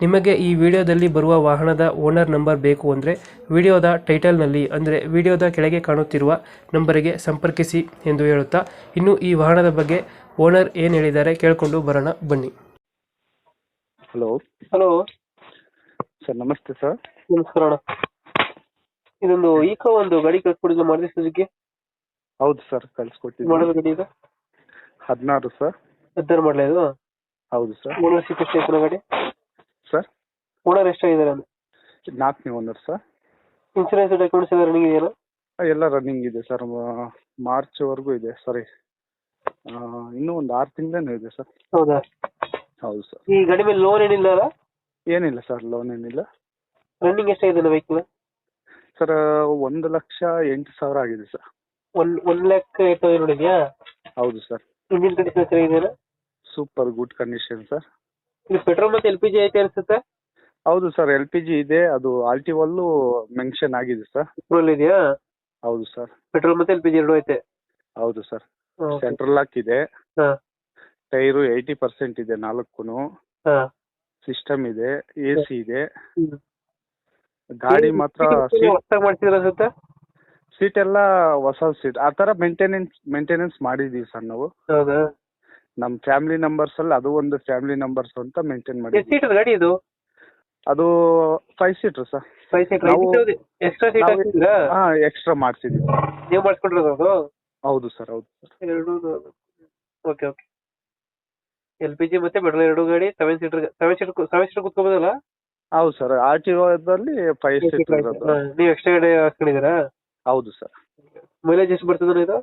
ನಿಮಗೆ ಈ ವಿಡಿಯೋದಲ್ಲಿ ಬರುವ ವಾಹನದ ಓನರ್ ನಂಬರ್ ಬೇಕು ಅಂದರೆ ವಿಡಿಯೋದ ಟೈಟಲ್ನಲ್ಲಿ ಅಂದರೆ ವಿಡಿಯೋದ ಕೆಳಗೆ ಕಾಣುತ್ತಿರುವ ನಂಬರಿಗೆ ಸಂಪರ್ಕಿಸಿ ಎಂದು ಹೇಳುತ್ತಾ ಇನ್ನು ಈ ವಾಹನದ ಬಗ್ಗೆ ಓನರ್ ಏನು ಹೇಳಿದ್ದಾರೆ ಕೇಳಿಕೊಂಡು ಬರೋಣ ಬನ್ನಿ. ಹಲೋ. ಹಲೋ. ಸರ್ ನಮಸ್ತೆ ಸರ್. ನಮಸ್ಕಾರ ಅಣ್ಣ. ಇದೊಂದು ಈಗ ಒಂದು ಗಾಡಿ ಕಳ್ಸ್ಕೊಡಿದ್ದು ಮಾಡಿದೆ ಸುಜುಕಿ? ಹೌದು ಸರ್ ಕಳಿಸ್ಕೊಟ್ಟಿದ್ದೀನಿ ಮಾಡೋದು ಗಾಡಿ ಈಗ ಹದಿನಾರು ಸರ್. ಹದಿನಾರು ಮಾಡಲ ಇದು? ಹೌದು ಸರ್. ಓನರ್ ಎಷ್ಟು ಗಾಡಿ? ಓನರ್ ಎಷ್ಟಾಗಿದ್ದಾರೆ ಅಂದ್ರೆ? ನಾಲ್ಕನೇ ಓನರ್ ಸರ್. ಇನ್ಸೂರೆನ್ಸ್ ಡಾಕ್ಯುಮೆಂಟ್ಸ್ ಎಲ್ಲ ರನ್ನಿಂಗ್ ಇದೆಯಲ್ಲ? ಎಲ್ಲ ರನ್ನಿಂಗ್ ಇದೆ ಸರ್. ಮಾರ್ಚ್ವರೆಗೂ ಇದೆ ಸಾರಿ ಇನ್ನೂ ಒಂದು ಆರು ತಿಂಗಳೇನೂ ಇದೆ ಸರ್. ಹೌದಾ? ಹೌದು ಸರ್. ಈ ಗಡಿ ಮೇಲೆ ಲೋನ್ ಏನಿಲ್ಲ ಅಲ್ಲ? ಏನಿಲ್ಲ ಸರ್ ಲೋನ್ ಏನಿಲ್ಲ. ರನ್ನಿಂಗ್ ಎಷ್ಟಾಗಿದೆ ವೆಹಿಕಲ್ ಸರ್ ಒಂದು ಲಕ್ಷ ಎಂಟು ಸಾವಿರ ಆಗಿದೆ sir. One one lakh eight thousand ನೋಡಿದ್ಯಾ? ಹೌದು sir. Engine condition ಚೆನ್ನಾಗಿದೆಯಲ್ಲ? Super good condition sir. ಇದು ಪೆಟ್ರೋಲ್ ಮತ್ತೆ ಎಲ್ ಪಿ ಜಿ ಐತೆ ಅನ್ಸುತ್ತೆ? ಹೌದು ಸರ್ ಎಲ್ ಪಿ ಜಿ ಇದೆ ಅದು ಆಲ್ಟಿವಲ್ಲು ಮೆನ್ಷನ್ ಆಗಿದೆ ಸರ್ ಪೆಟ್ರೋಲ್ ಇದೆಯಾ? ಹೌದು ಸರ್ ಪೆಟ್ರೋಲ್ ಮತ್ತೆ ಎಲ್ ಪಿ ಜಿ ಎರಡು ಐತೆ. ಹೌದು ಸರ್ ಸೆಂಟ್ರಲ್ ಲಾಕ್ ಇದೆ. ಹಾ. ಟೈರು ಏಯ್ಟಿ ಪರ್ಸೆಂಟ್ ಇದೆ ನಾಲ್ಕು ಹಾ. ಸಿಸ್ಟಮ್ ಇದೆ ಎ ಸಿ ಇದೆ. ಗಾಡಿ ಮಾತ್ರ ಹೊಸ್ದಾಗಿ ಮಾಡ್ಸಿದ್ರ ಅನ್ಸುತ್ತೆ? ಸೀಟ್ ಎಲ್ಲ ಹೊಸ ಸೀಟ್ ಆ ತರ ಮೇಂಟೆನೆನ್ಸ್ ಮೇಂಟೆನೆನ್ಸ್ ಮಾಡಿದೀವಿ ಸರ್ ನಾವು. ನಮ್ ನಮ್ಮ ಫ್ಯಾಮಿಲಿ ನಂಬರ್ಸ್ ಅಲ್ಲಿ ಅದು ಒಂದು ಫ್ಯಾಮಿಲಿ ನಂಬರ್ಸ್ ಅಂತ ಮೇಂಟೈನ್ ಎಷ್ಟು ಮಾಡಿದ್ವಿ ಸೀಟರ್ ಗಾಡಿ ಇದು? ಅದು five seater sir five seater ನಾವು- ಎಕ್ಸ್ಟ್ರಾ ಸೀಟ್ ನಾವು- ಹಾಂ ಎಕ್ಸ್ಟ್ರಾ ಮಾಡಿಸಿದ್ದೀವಿ ನೀವು ಮಾಡಿಸ್ಕೊಂಡಿರೋದು ಅದು? ಹೌದು ಸರ್ ಹೌದು ಸರ್. ಎರಡು okay okay L P G ಮತ್ತೆ ಪೆಟ್ರೋಲ್ ಎರಡು ಗಾಡಿ seven seater seven seater seven seater ಕುತ್ಕೋಬೋದಲ್ಲ? ಹೌದು ಸರ್ ಆರ್ ಟಿ ಓದಲ್ಲಿ ಫೈವ್ ಸೀಟರ್ ಇರೋದು. ನೀವು ಎಕ್ಸ್ಟ್ರಾ ಗಾಡಿ ಹಾಕ್ಕೊಂಡಿದ್ದೀರಾ? ಹೌದು ಸರ್. ಮೈಲೇಜ್ ಎಷ್ಟು ಬರ್ತದೆ ಇದು?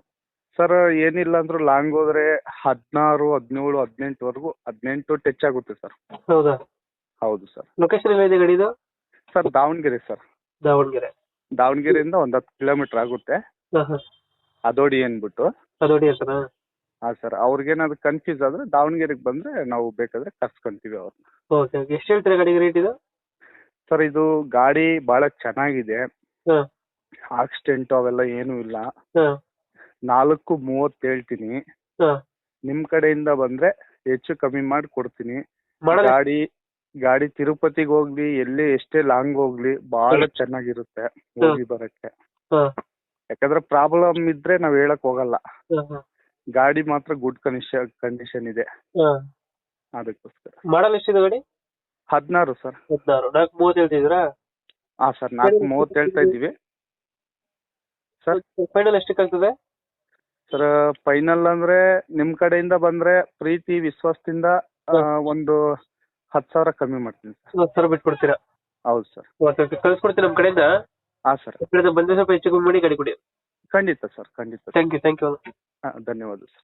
ಸರ್ ಏನಿಲ್ಲ ಅಂದ್ರೂ ಲಾಂಗ್ ಹೋದ್ರೆ ಹದಿನಾರು ಹದಿನೇಳು ಹದಿನೆಂಟುವರೆಗೂ ಹದಿನೆಂಟು ಟಚ್ ಆಗುತ್ತೆ ಸರ್. ಹೌದಾ? ಹೌದು ಸರ್ ಲೊಕೇಶನ್ ಎಲ್ಲ ಇದೆ ಗಾಡಿದು? Sir Davanagere sir Davanagere. ದಾವಣಗೆರೆಯಿಂದ ಒಂದ್ ಹತ್ತು ಕಿಲೋಮೀಟರ್ ಆಗುತ್ತೆ. ಹಾಂ ಹಾಂ. ಅದೋಡಿ ಅಂದ್ಬಿಟ್ಟು ಅದೋಡಿ ಅಂತನಾ? ಹಾ ಸರ್ ಅವ್ರಿಗೇನಾದ್ರು ಕನ್ಫ್ಯೂಸ್ ಆದ್ರೆ ದಾವಣಗೆರೆಗೆ ಬಂದ್ರೆ ನಾವು ಬೇಕಾದ್ರೆ ಕರ್ಸ್ಕೊಂತೀವಿ ಅವ್ರನ್ನ ಓಕೆ ಓಕೆ ಎಷ್ಟು ಹೇಳ್ತೀರಾ ಗಾಡಿಗೆ ರೇಟ್ ಇದು? ಸರ್ ಇದು ಗಾಡಿ ಬಹಳ ಚೆನ್ನಾಗಿದೆ. ಆಕ್ಸಿಡೆಂಟ್ ಆಕ್ಸಿಡೆಂಟು ಅವೆಲ್ಲ ಏನು ಇಲ್ಲ. ಹಾಂ. ನಾಲ್ಕು ಮೂವತ್ತು ಹೇಳ್ತೀನಿ. ನಿಮ್ ಕಡೆಯಿಂದ ಬಂದ್ರೆ ಹೆಚ್ಚು ಕಮ್ಮಿ ಮಾಡಿ ಕೊಡ್ತೀನಿ. ಮಾಡಲ್ ಗಾಡಿ ಗಾಡಿ ತಿರುಪತಿಗೆ ಹೋಗ್ಲಿ ಎಲ್ಲಿ ಎಷ್ಟೇ ಲಾಂಗ್ ಹೋಗ್ಲಿ ಬಹಳ ಚೆನ್ನಾಗಿರುತ್ತೆ ಹೋಗಿ ಬರಕ್ಕೆ. ಯಾಕಂದ್ರೆ ಪ್ರಾಬ್ಲಮ್ ಇದ್ರೆ ನಾವ್ ಹೇಳಕ್ ಹೋಗಲ್ಲ. ಗಾಡಿ ಮಾತ್ರ ಗುಡ್ ಕಂಡೀಷನ್ ಕಂಡೀಷನ್ ಇದೆ. ಅದಕ್ಕೋಸ್ಕರ. ಮಾಡಲ್ ಎಷ್ಟಿದೆ ಗಾಡಿ? ಹದಿನಾರು ಸರ್. ಹದಿನಾರು. ನಾಲ್ಕು ಮೂವತ್ತು ಹೇಳ್ತಿದ್ದೀರಾ? ಹಾಂ ಸರ್ ನಾಲ್ಕು ಮೂವತ್ತು ಹೇಳ್ತಾ ಇದ್ದೀವಿ. ಸರ್? ಫೈನಲ್ ಎಷ್ಟಕ್ಕೆ ಆಗ್ತದೆ? ಸರ್ ಫೈನಲ್ ಅಂದ್ರೆ ನಿಮ್ ಕಡೆಯಿಂದ ಬಂದ್ರೆ ಪ್ರೀತಿ ವಿಶ್ವಾಸದಿಂದ ಒಂದು ಹತ್ತು ಸಾವಿರ ಕಮ್ಮಿ ಮಾಡ್ತೀನಿ ಸರ್. ಹತ್ತು ಸಾವಿರ ಬಿಟ್ಕೊಡ್ತೀರಾ ಹೌದು ಸರ್. ಓಕೆ ಓಕೆ ಕಳ್ಸ್ಕೊಡ್ತೀನಿ ನಮ್ಮ ಕಡೆಯಿಂದ? ಹಾಂ ಸರ್. ಕಡೆಯಿಂದ ಬಂದರೆ ಸ್ವಲ್ಪ ಹೆಚ್ಚು ಕಮ್ಮಿ ಮಾಡಿ ಗಾಡಿ ಕೊಡಿ. ಖಂಡಿತ ಸರ್ ಖಂಡಿತ ಥ್ಯಾಂಕ್ ಯು ಥ್ಯಾಂಕ್ ಯು ಹಾಂ ಧನ್ಯವಾದ ಸರ್.